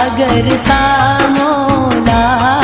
સાગર સામો લા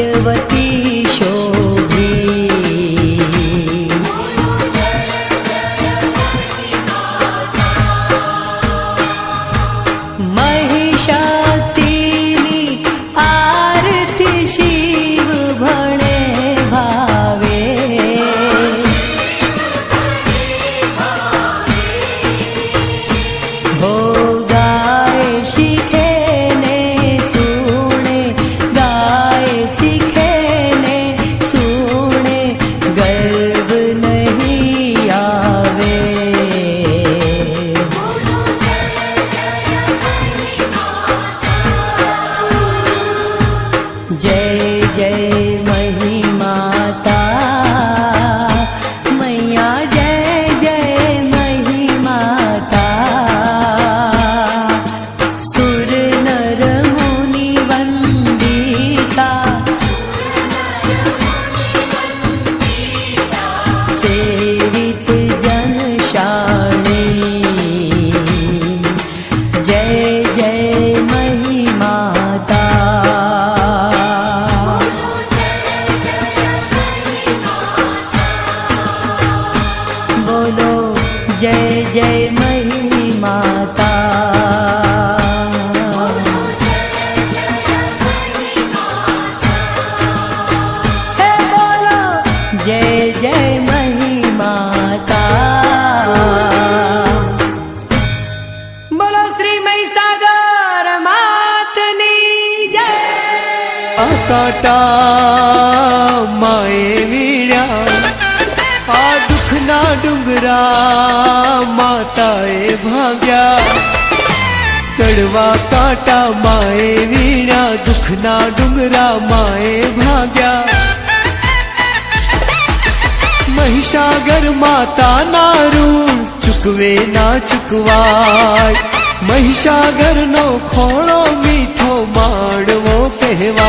ोभि महिषा માએ વીણ્યા, આ દુઃખના ડુંગરા માતાએ ભાગ્યા. કડવા કાંટા માએ વીણ્યા, દુઃખના ડુંગરા માએ ભાગ્યા. મહિષાગર માતાના ઋણ ચૂકવે ના ચૂકવાય. મહિષાગરનો ખોળો મીઠો માણવો કહેવાય.